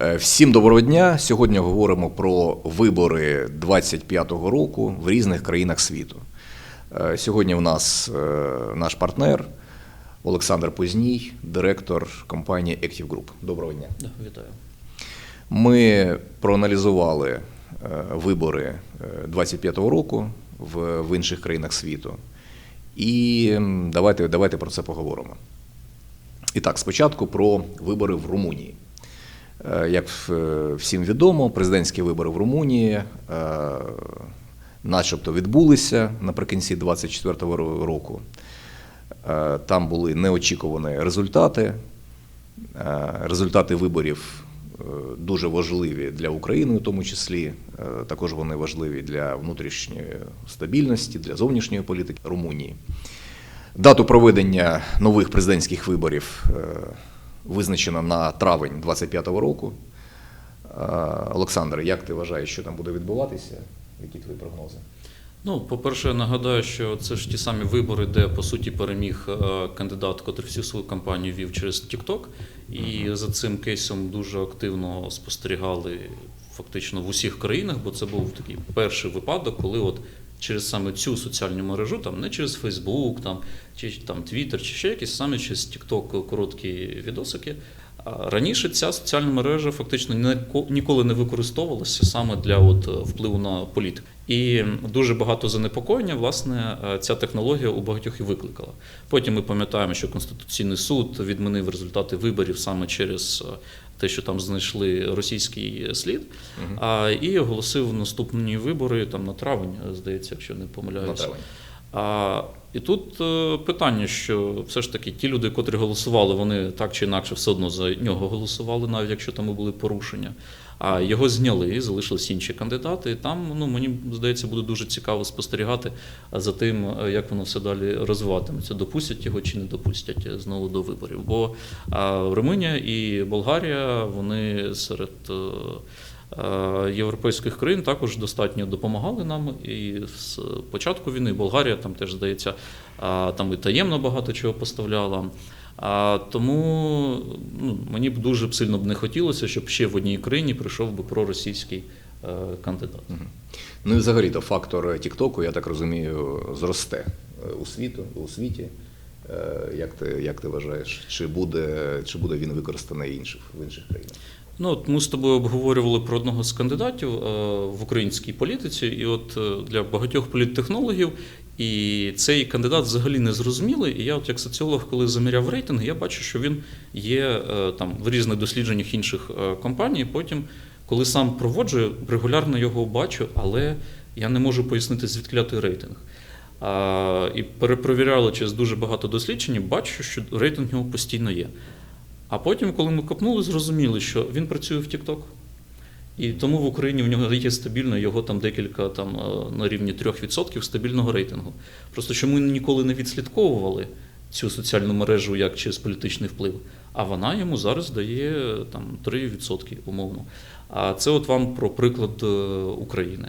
Е, Всім доброго дня. Сьогодні говоримо про вибори 25-го року в різних країнах світу. Е, Сьогодні в нас е, наш партнер Олександр Позній, директор компанії Active Group. Доброго дня. Вітаю. Ми проаналізували вибори е, 25-го року в, в інших країнах світу. І давайте, давайте про це поговоримо. І так, спочатку про вибори в Румунії. Е, Як е, всім відомо, президентські вибори в Румунії е, начебто відбулися наприкінці 24-го року. Там були неочікувані результати. Результати виборів дуже важливі для України, в тому числі. Також вони важливі для внутрішньої стабільності, для зовнішньої політики Румунії. Дату проведення нових президентських виборів визначено на травень 25-го року. Е, Олександр, як ти вважаєш, що там буде відбуватися? Які твої прогнози? Ну, по-перше, нагадаю, що це ж ті самі вибори, де по суті переміг е, кандидат, котрий всю свою кампанію вів через TikTok. І за цим кейсом дуже активно спостерігали фактично в усіх країнах, бо це був такий перший випадок, коли от через саме цю соціальну мережу, там не через Facebook, там чи там Twitter, чи ще якісь саме через TikTok короткі відосики. А Раніше ця соціальна мережа фактично ніко- ніколи не використовувалася саме для от впливу на політику. І дуже багато занепокоєння, власне, е, ця технологія у багатьох і викликала. Потім ми пам'ятаємо, що Конституційний суд відмінив результати виборів саме через е, те, що там знайшли російський слід, а, і оголосив наступні вибори там на травень, здається, якщо не помиляюся. А, і тут е, питання, що все ж таки ті люди, котрі голосували, вони так чи інакше все одно за нього голосували, навіть якщо там і були порушення. А його зняли, залишились інші кандидати. І там, ну мені здається, буде дуже цікаво спостерігати за тим, е, як воно все далі розвиватиметься. Допустять його чи не допустять е, знову до виборів. Бо а, Румунія і Болгарія вони серед. е, е, європейських країн також достатньо допомагали нам. І з початку війни Болгарія там теж здається, там і таємно багато чого поставляла. А, тому ну, мені б дуже сильно б не хотілося, щоб ще в одній країні прийшов би проросійський е, кандидат. Ну і взагалі то фактор Тіктоку, я так розумію, зросте е, у світу, у світі. Е, Як ти, як ти вважаєш, чи буде, чи буде він використаний інших, в інших країнах? Ну, от ми з тобою обговорювали про одного з кандидатів е, в українській політиці, і от е, для багатьох політтехнологів і цей кандидат взагалі не зрозумілий. І я, от як соціолог, коли заміряв рейтинг, я бачу, що він є е, там в різних дослідженнях інших компаній. Потім, коли сам проводжу, регулярно його бачу, але я не можу пояснити, звідки той рейтинг. І перепровіряли через дуже багато досліджень, бачу, що рейтинг у нього постійно є. А потім, коли ми копнули, зрозуміли, що він працює в TikTok. І тому в Україні в нього є стабільно, його там декілька там е, на рівні 3% стабільного рейтингу. Просто що ми ніколи не відслідковували цю соціальну мережу як через політичний вплив, а вона йому зараз дає там 3% умовно. А це от вам про приклад е, України.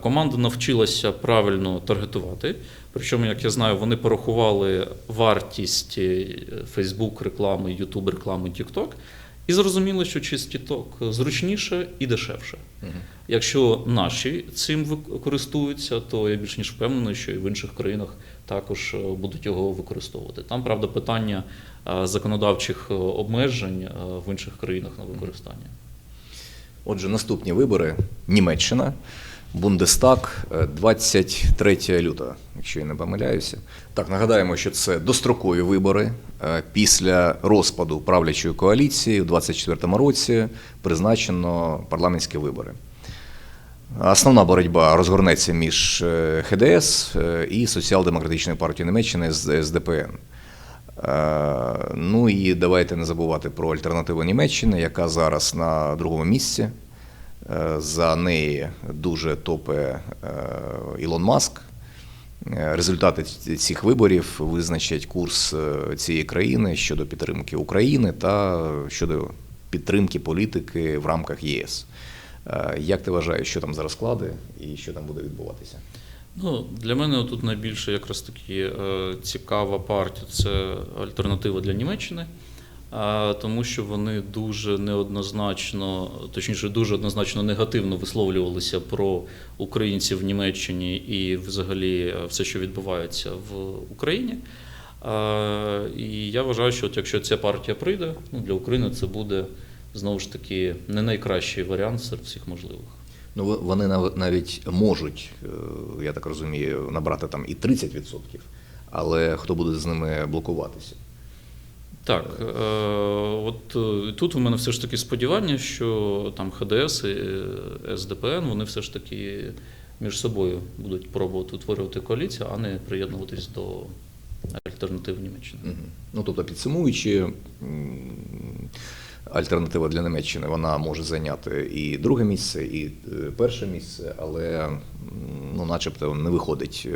Команда навчилася правильно таргетувати. Причому, як я знаю, вони порахували вартість е, Facebook реклами, YouTube реклами, TikTok і зрозуміли, що через TikTok зручніше і дешевше. Якщо наші цим користуються, то я більш ніж впевнений, що і в інших країнах також е, будуть його використовувати. Там, правда, питання е, законодавчих обмежень в інших країнах на використання. Отже, наступні вибори Німеччина, Бундестаг, е, 23 лютого, якщо я не помиляюся. Так, нагадаємо, що це дострокові вибори Е, після розпаду правлячої коаліції у 24 році призначено парламентські вибори. Основна боротьба розгорнеться між е, ХДС е, і Соціал-демократичною партією Німеччини з СДПН. Е, Ну і давайте не забувати про альтернативу Німеччини, яка зараз на другому місці. Е, За неї дуже топе е, Ілон Маск. Е, Результати цих виборів визначать курс цієї країни щодо підтримки України та щодо підтримки політики в рамках ЄС. Як ти вважаєш, що там за розклади і що там буде відбуватися? Ну, для мене тут найбільше якраз таки цікава партія це альтернатива для Німеччини. Тому що вони дуже неоднозначно, точніше, дуже однозначно негативно висловлювалися про українців в Німеччині і взагалі е, все, що відбувається в Україні. І я вважаю, що от якщо ця партія прийде, ну, для України це буде знову ж таки не найкращий варіант серед всіх можливих. Ну, вони нав- навіть можуть, е, я так розумію, набрати там і 30%, але хто буде з ними блокуватися? Так, е, от е, тут у мене все ж таки сподівання, що там ХДС і е, СДПН вони все ж таки між собою будуть пробувати утворювати коаліцію, а не приєднуватись до альтернатив Німеччини. Ну, тобто, підсумуючи, альтернатива для Німеччини вона може зайняти і друге місце, і перше місце, але ну, начебто не виходить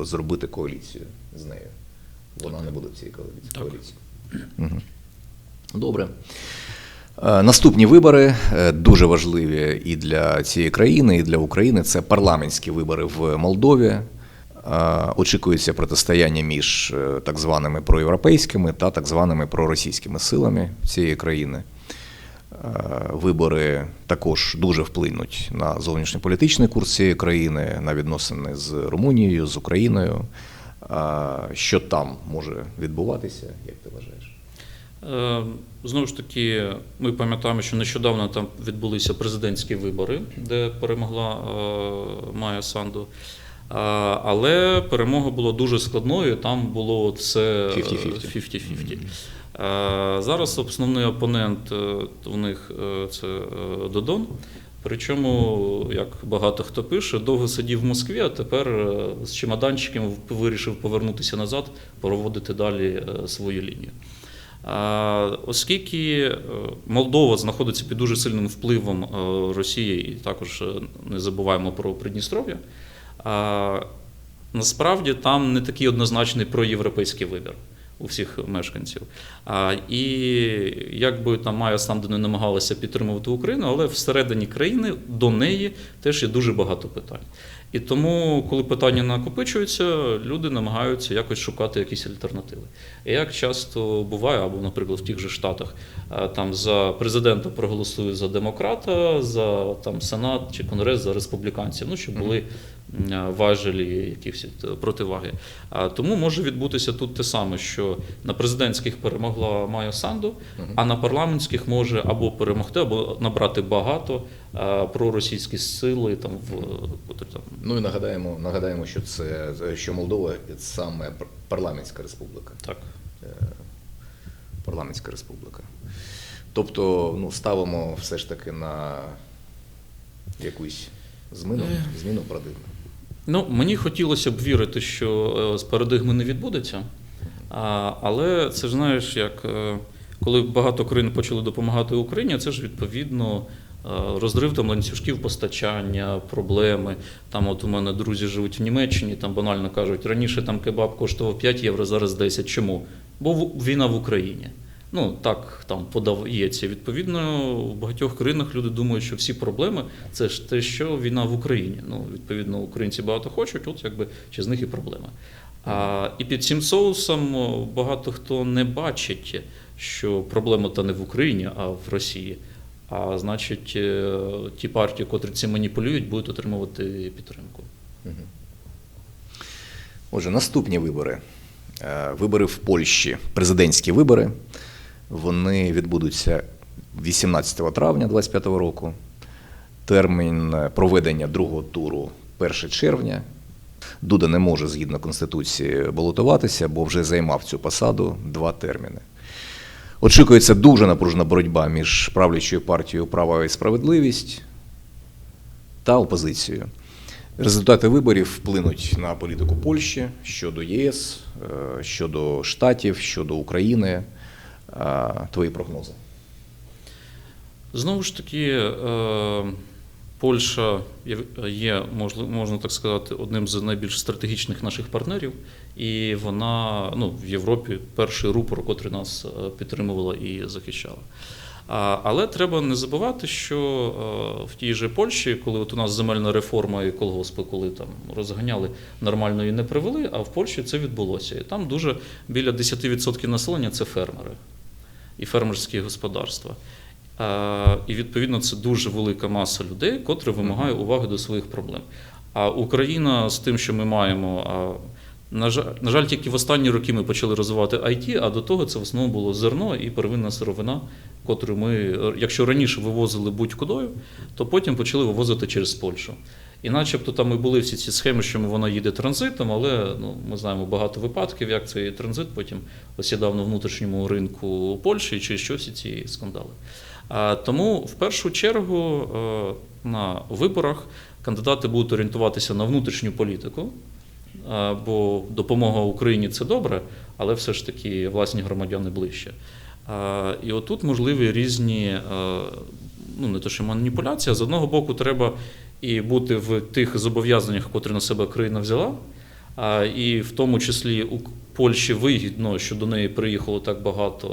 зробити коаліцію з нею. Вона не буде в цій коаліції. Добре. Е, Наступні вибори е, дуже важливі і для цієї країни, і для України. Це парламентські вибори в Молдові. Е, Очікується протистояння між так званими проєвропейськими та так званими проросійськими силами цієї країни. Вибори також дуже вплинуть на зовнішньополітичний курс цієї країни, на відносини з Румунією, з Україною. Що там може відбуватися, як ти вважаєш? Е, Знову ж таки, ми пам'ятаємо, що нещодавно там відбулися президентські вибори, де перемогла е, Майя Санду. Але перемога була дуже складною. Там було от все е, 50-50. 50-50. Е, Зараз основний опонент е, у них е, це е, Додон. Причому, як багато хто пише, довго сидів в Москві, а тепер е, з чемоданчиком вирішив повернутися назад, проводити далі е, свою лінію. Оскільки е, Молдова знаходиться під дуже сильним впливом е, Росії, і також е, не забуваємо про Придністров'я, насправді там не такий однозначний проєвропейський вибір у всіх мешканців. І як би там Майя Санду не намагалася підтримувати Україну, але всередині країни до неї теж є дуже багато питань. І тому, коли питання накопичуються, люди намагаються якось шукати якісь альтернативи. І як часто буває, або, наприклад, в тих же Штатах, е, там за президента проголосують за демократа, за там Сенат чи Конгрес за республіканців, ну щоб були важелі якісь е, противаги. А Тому може відбутися тут те саме, що на президентських перемогла Майя Санду, а на парламентських може або перемогти, або набрати багато е, проросійські сили там в котрі там Ну і нагадаємо, нагадаємо, що це що Молдова саме парламентська республіка. так. Е, Парламентська республіка. Тобто, ну, ставимо все ж таки на якусь зміну, зміну парадигми. Ну, мені хотілося б вірити, що е, з парадигми не відбудеться. Але це ж знаєш, як е, коли багато країн почали допомагати Україні, це ж відповідно е, розрив там ланцюжків постачання, проблеми. Там, от у мене друзі живуть в Німеччині, там банально кажуть, раніше там кебаб коштував 5 євро, зараз 10. Чому? Бо війна в Україні. Ну так там подається. Відповідно, в багатьох країнах люди думають, що всі проблеми це ж те, що війна в Україні. Ну, відповідно, українці багато хочуть, от якби чи з них і проблема. А, і під цим соусом багато хто не бачить, що проблема та не в Україні, а в Росії. А значить, е, ті партії, котрі цим маніпулюють, будуть отримувати підтримку. Отже, наступні вибори. Е, Вибори в Польщі, президентські вибори. Вони відбудуться 18 травня 2025 року. Термін проведення другого туру 1 червня. Дуда не може згідно Конституції балотуватися, бо вже займав цю посаду два терміни. Очікується дуже напружена боротьба між правлячою партією Права і справедливість та опозицією. Результати виборів вплинуть на політику Польщі щодо ЄС, е, щодо Штатів, щодо України. Е, Твої прогнози. Знову ж таки, е, Польща є- можна так сказати, одним з найбільш стратегічних наших партнерів, і вона ну, в Європі перший рупор, котрий нас е, підтримувала і захищала. Але треба не забувати, що в тій же Польщі, коли от у нас земельна реформа і колгоспи, коли там розганяли, нормально її не привели, а в Польщі це відбулося. І там дуже біля 10% населення це фермери. І фермерські господарства. Е, І відповідно це дуже велика маса людей, котра вимагає уваги до своїх проблем. А Україна з тим, що ми маємо, на жаль, на жаль, тільки в останні роки ми почали розвивати IT, а до того це в основному було зерно і первинна сировина, котру ми, якщо раніше вивозили будь-кудою, то потім почали вивозити через Польщу. І начебто там і були всі ці схеми, що вона їде транзитом, але ну, ми знаємо багато випадків, як цей транзит потім осідав на внутрішньому ринку Польщі, чи що всі ці скандали. Тому в першу чергу е, на виборах кандидати будуть орієнтуватися на внутрішню політику, е, бо допомога Україні це добре, але все ж таки власні громадяни ближче. І отут можливі різні, е, ну не то що маніпуляції, з одного боку, треба і бути в тих зобов'язаннях, котрі на себе країна взяла. А, І в тому числі у Польщі вигідно, що до неї приїхало так багато.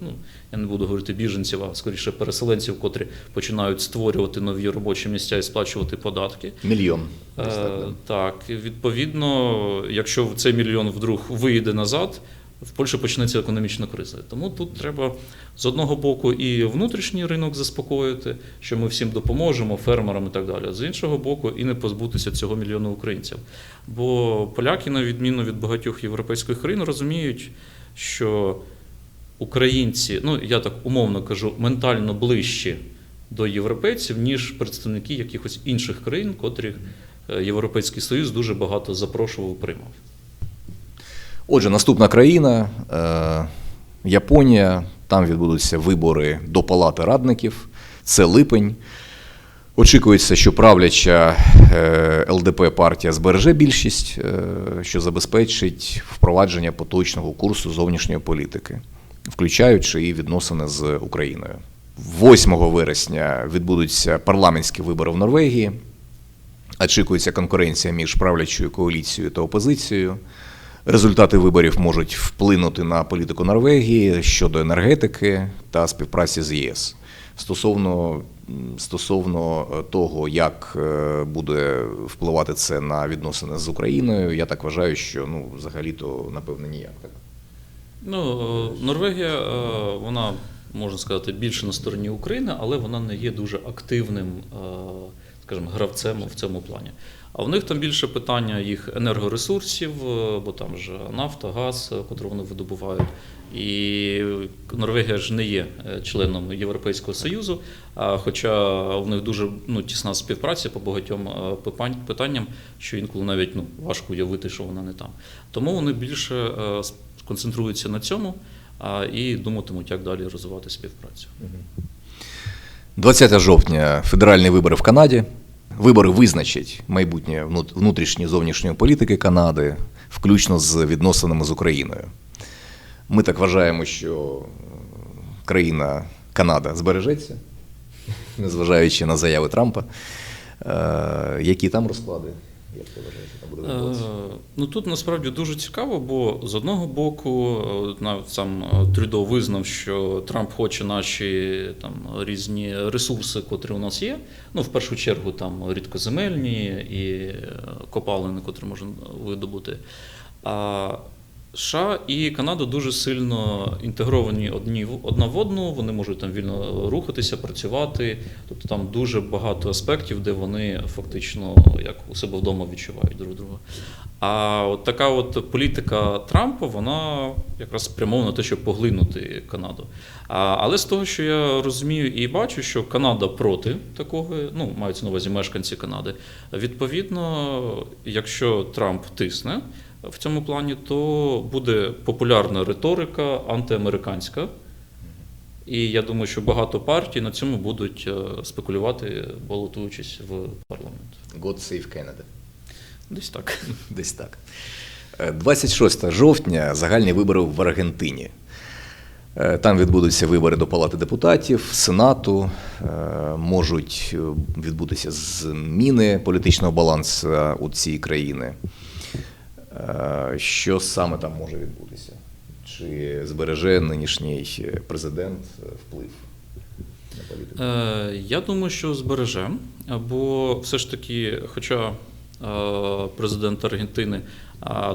Ну я не буду говорити біженців, а скоріше переселенців, котрі починають створювати нові робочі місця і сплачувати податки. Мільйон. Е, так, відповідно, якщо цей мільйон вдруг виїде назад, в Польщі почнеться економічна криза. Тому тут треба з одного боку і внутрішній ринок заспокоїти, що ми всім допоможемо, фермерам і так далі. З іншого боку, і не позбутися цього мільйона українців. Бо поляки, на відміну від багатьох європейських країн, розуміють, що українці, ну я так умовно кажу, ментально ближчі до європейців, ніж представники якихось інших країн, котрих е, Європейський Союз дуже багато запрошував приймав. Отже, наступна країна е, Японія. Там відбудуться вибори до Палати радників. Це липень. Очікується, що правляча е, ЛДП партія збереже більшість, е, що забезпечить впровадження поточного курсу зовнішньої політики, включаючи і відносини з Україною. 8 вересня відбудуться парламентські вибори в Норвегії. Очікується конкуренція між правлячою коаліцією та опозицією. Результати виборів можуть вплинути на політику Норвегії щодо енергетики та співпраці з ЄС. Стосовно, стосовно е, того, як е, буде впливати це на відносини з Україною, я так вважаю, що ну, взагалі-то, напевно, ніяк. Так. Ну, е, Норвегія, вона, можна сказати, більше на стороні України, але вона не є дуже активним, скажімо, гравцем в цьому плані. А в них там більше питання їх енергоресурсів, е, бо там ж нафта, газ, е, котру вони видобувають. І Норвегія ж не є е, членом Європейського Союзу, хоча в них дуже ну, тісна співпраця по багатьом питанням, що інколи навіть ну, важко уявити, що вона не там. Тому вони більше сконцентруються на цьому і думатимуть, як далі розвивати співпрацю. 20 жовтня федеральні вибори в Канаді. Вибори визначать майбутнє внутрішньої зовнішньої політики Канади, включно з відносинами з Україною. Ми так вважаємо, що країна Канада збережеться, незважаючи на заяви Трампа. Е, Які там розклади? Як ти вважаєш, яка буде відбуватися? Е, Ну тут насправді дуже цікаво, бо з одного боку, е, навіть сам е, Трюдо визнав, що Трамп хоче наші там різні ресурси, котрі у нас є. Ну, в першу чергу, там рідкоземельні і копалини, котрі можна видобути. А США і Канада дуже сильно інтегровані одні одна в одну, вони можуть там вільно рухатися, працювати. Тобто там дуже багато аспектів, де вони фактично як у себе вдома відчувають друг друга. А от така от політика Трампа, вона якраз спрямована на те, щоб поглинути Канаду. А, але з того, що я розумію і бачу, що Канада проти такого, ну мається на увазі мешканці Канади. Відповідно, якщо Трамп тисне в цьому плані, то буде популярна риторика антиамериканська. І я думаю, що багато партій на цьому будуть е, спекулювати, балотуючись в парламент. God save Canada. Десь так. Десь так. Е, 26 жовтня загальні вибори в Аргентині. Е, Там відбудуться вибори до Палати депутатів, Сенату, е, можуть е, відбутися зміни політичного балансу у цій країни. Е, Що саме там може відбутися? Чи збереже нинішній президент е, вплив на політику? Е, я думаю, що збереже, бо все ж таки, хоча президент Аргентини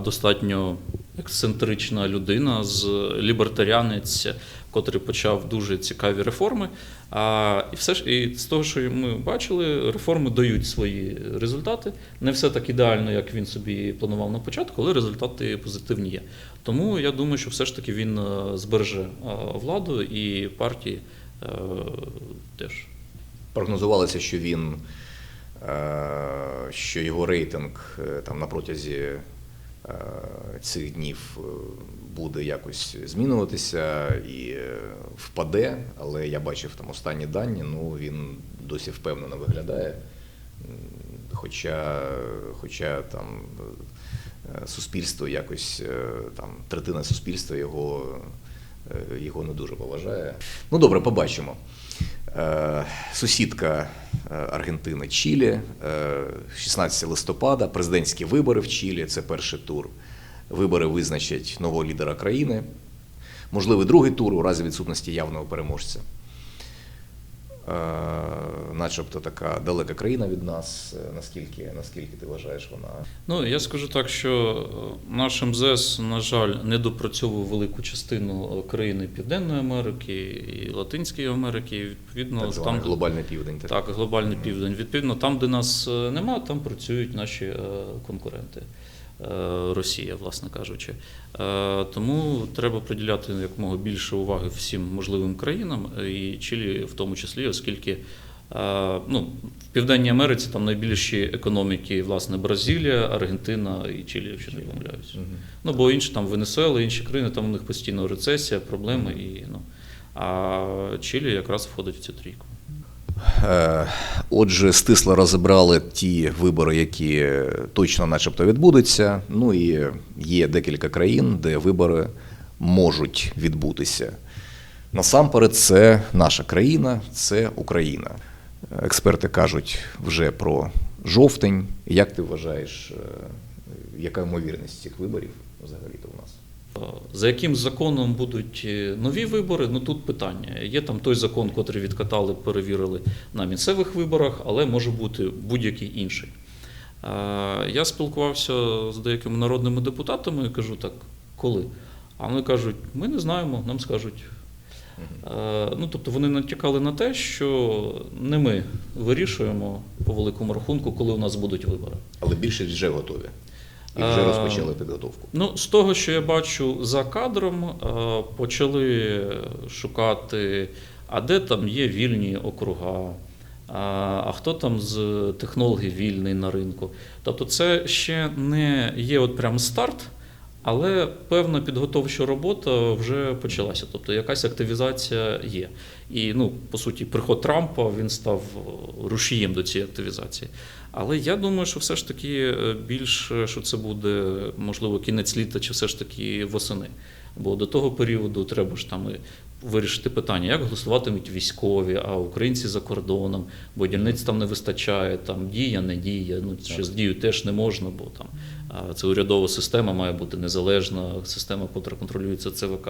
достатньо ексцентрична людина, з лібертаріанець, котрий почав дуже цікаві реформи. А, і все ж і з того, що ми бачили, реформи дають свої результати. Не все так ідеально, як він собі планував на початку, але результати позитивні є. Тому я думаю, що все ж таки він е, збереже е, владу і партії е, теж. Прогнозувалося, що він, що його рейтинг там на протязі цих днів буде якось змінюватися і е, впаде, але я бачив там останні дані, ну він досі впевнено виглядає. Хоча, хоча там е, суспільство якось е, там третина суспільства його, його не дуже поважає. Ну добре, побачимо. Сусідка Аргентини Чилі, е, 16 листопада, президентські вибори в Чилі, це перший тур. Вибори визначать нового лідера країни. Можливий другий тур у разі відсутності явного переможця. Е, Начебто така далека країна від нас. Е, Наскільки, наскільки ти вважаєш вона? Ну, я скажу так, що е, наш МЗС, на жаль, не допрацьовує велику частину країни Південної Америки і Латинської Америки. І, Відповідно, Так званий там глобальний південь. так, глобальний південь. Відповідно, там, де нас нема, там працюють наші конкуренти. Е, Росія, власне кажучи. Е, Тому треба приділяти якомога більше уваги всім можливим країнам, е, і Чилі в тому числі, оскільки ну, в Південній Америці там найбільші економіки, власне, Бразилія, Аргентина і Чилі, якщо не помиляюся. Мгм. Ну, бо інші там Венесуела, інші країни, там у них постійно рецесія, проблеми. І, ну, а Чилі якраз входить в цю трійку. Е, Отже, стисло розібрали ті вибори, які точно, начебто, відбудуться. Ну і є декілька країн, де вибори можуть відбутися. Насамперед, це наша країна, це Україна. Експерти кажуть вже про жовтень. Як ти вважаєш, е, яка ймовірність цих виборів взагалі-то у нас? За яким законом будуть е, нові вибори? Ну тут питання. Є там той закон, котрий відкатали, перевірили на місцевих виборах, але може бути будь-який інший. Я спілкувався з деякими народними депутатами і кажу так, коли? А вони кажуть, ми не знаємо, нам скажуть. Ну, тобто вони натякали на те, що не ми вирішуємо по великому рахунку, коли у нас будуть вибори. Але більшість вже готові і вже Е, розпочали підготовку. Ну, з того, що я бачу за кадром, е, почали шукати, а де там є вільні округа, а, а хто там з технологій вільний на ринку. Тобто, це ще не є от прям старт, але певна підготовча робота вже почалася. Тобто якась активізація є. І ну, по суті, приход Трампа він став рушієм до цієї активізації. Але я думаю, що все ж таки е, більше, що це буде, можливо, кінець літа чи все ж таки восени. Бо до того періоду треба ж там і вирішити питання, як голосуватимуть військові, а українці за кордоном, бо дільниць там не вистачає, там дія, не дія. Ну ще з дією теж не можна, бо там це урядова система має бути незалежна, система, котра контролюється ЦВК.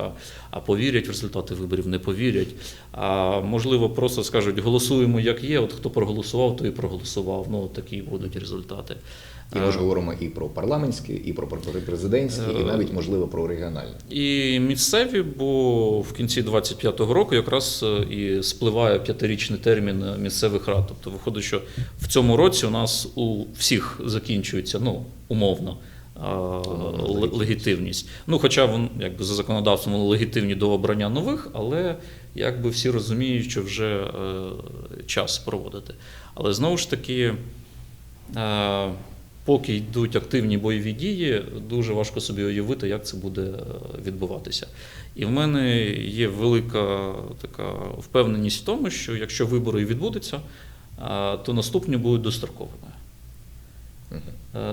А повірять в результати виборів, не повірять. А можливо, просто скажуть, голосуємо як є. От хто проголосував, той і проголосував. Ну такі будуть результати. І ми ж Е, говоримо і про парламентські, і про президентські, і Е, навіть можливо про регіональні. І місцеві, бо в кінці 25-го року якраз е, і спливає п'ятирічний термін місцевих рад. Тобто виходить, що в цьому році у нас у всіх закінчується, ну, умовно. Легітимність. Ну, хоча вон, якби за законодавством вони легітимні до обрання нових, але якби всі розуміють, що вже е, час проводити. Але знову ж таки, е, поки йдуть активні бойові дії, дуже важко собі уявити, як це буде е, відбуватися. І в мене є велика така впевненість в тому, що якщо вибори і відбудуться, е, то наступні будуть достроковими. Е,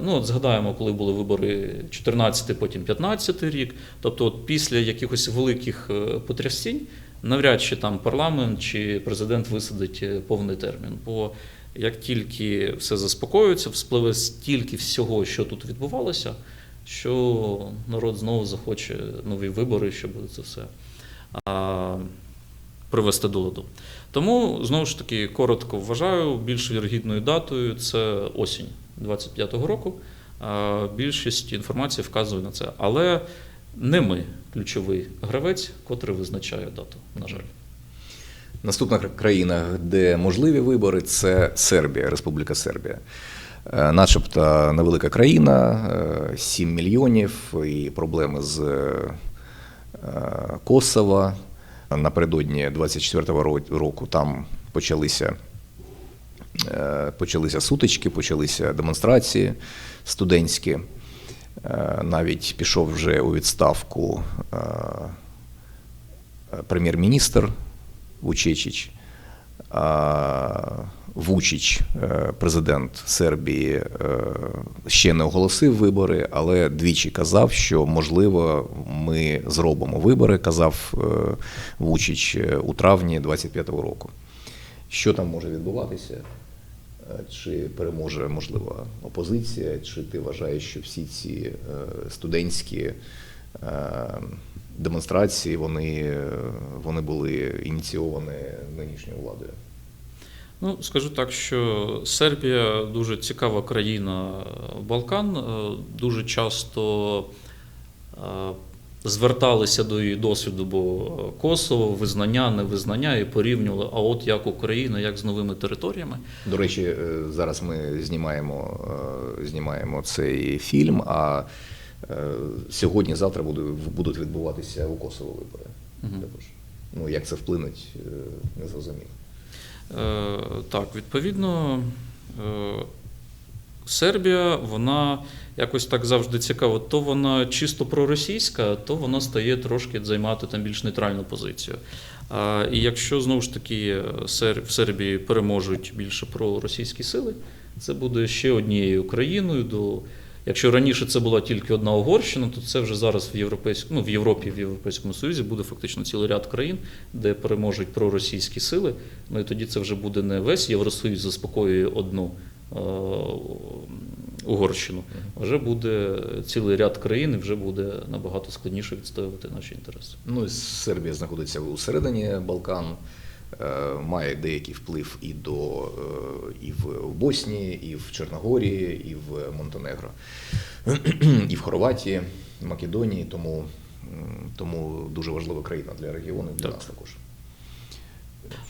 Ну, от згадаємо, коли були вибори 14, потім 15 рік. Тобто, от після якихось великих потрясінь, навряд чи там парламент чи президент висадить повний термін. Бо як тільки все заспокоюється, вспливе стільки всього, що тут відбувалося, що народ знову захоче нові вибори, щоб це все а, привести до ладу. Тому, знову ж таки, коротко вважаю, більш вірогідною датою це осінь 25-го року. А, Більшість інформації вказує на це. Але Не ми ключовий гравець, котрий визначає дату, на жаль. Наступна кра- країна, де можливі вибори, це Сербія, Республіка Сербія. Е, Начебто невелика країна, е, 7 мільйонів і проблеми з е, Косово. Напередодні 24-го року там почалися, е, почалися сутички, почалися демонстрації студентські. Е, Навіть пішов вже у відставку е, прем'єр-міністр Вучечич, Вучич, е, президент Сербії, е, ще не оголосив вибори, але двічі казав, що можливо ми зробимо вибори, казав е, Вучич е, у травні 25-го року. Що там може відбуватися? Е, Чи переможе можливо опозиція, чи ти вважаєш, що всі ці е, студентські е, демонстрації вони, вони були ініційовані нинішньою владою? Ну, скажу так, що Сербія дуже цікава країна Балкан. Е, Дуже часто е, зверталися до її досвіду, бо Косово, визнання, невизнання і порівнювали, а от як Україна, як з новими територіями. До речі, е, зараз ми знімаємо, знімаємо цей фільм, а сьогодні-завтра буде- будуть відбуватися у Косово вибори. Також. Ну, як це вплинуть, е, не зрозуміло. Е, Так, відповідно, е, Сербія, вона якось так завжди цікаво. То вона чисто проросійська, то вона стає трошки займати там більш нейтральну позицію. А, І якщо знову ж таки е, Сер- в Сербії переможуть більше проросійські сили, це буде ще однією країною. До... Якщо раніше це була тільки одна Угорщина, то це вже зараз в Європейському, ну, в Європі, в Європейському Союзі буде фактично цілий ряд країн, де переможуть проросійські сили. Ну і тоді це вже буде не весь Євросоюз заспокоює одну е, Угорщину. Вже буде цілий ряд країн, і вже буде набагато складніше відстоювати наші інтереси. Ну, і Сербія знаходиться у середині Балкан, е, має деякий вплив і, до, е, і в Боснії, і в Чорногорії, і в Монтенегро, і в Хорватії, Македонії. Тому, тому дуже важлива країна для регіону і для Так. нас також.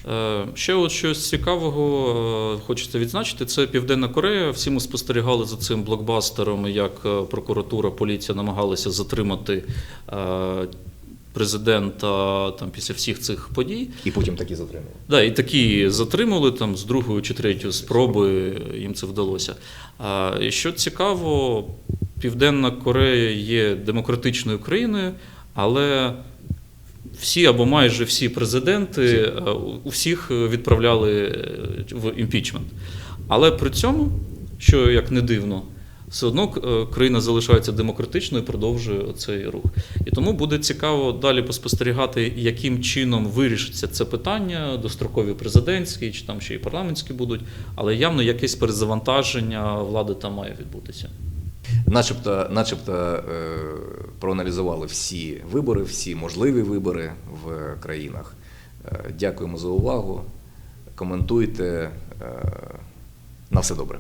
Е, Ще от щось цікавого е, хочеться відзначити: це Південна Корея. Всі ми спостерігали за цим блокбастером, як е, прокуратура, поліція намагалися затримати е, президента там після всіх цих подій. І потім такі затримали. Да, і такі затримали там з другої чи третьої спроби їм це вдалося. А і що цікаво, Південна Корея є демократичною країною, але всі або майже всі президенти е, у всіх відправляли е, в імпічмент. Але при цьому, що як не дивно, все одно е, країна залишається демократичною і продовжує цей рух. І тому буде цікаво далі поспостерігати, яким чином вирішиться це питання, дострокові президентські чи там ще й парламентські будуть, але явно якесь перезавантаження влади там має відбутися. Начебто, начебто е, проаналізували всі вибори, всі можливі вибори в країнах. Е, Дякуємо за увагу. Коментуйте. На все добре.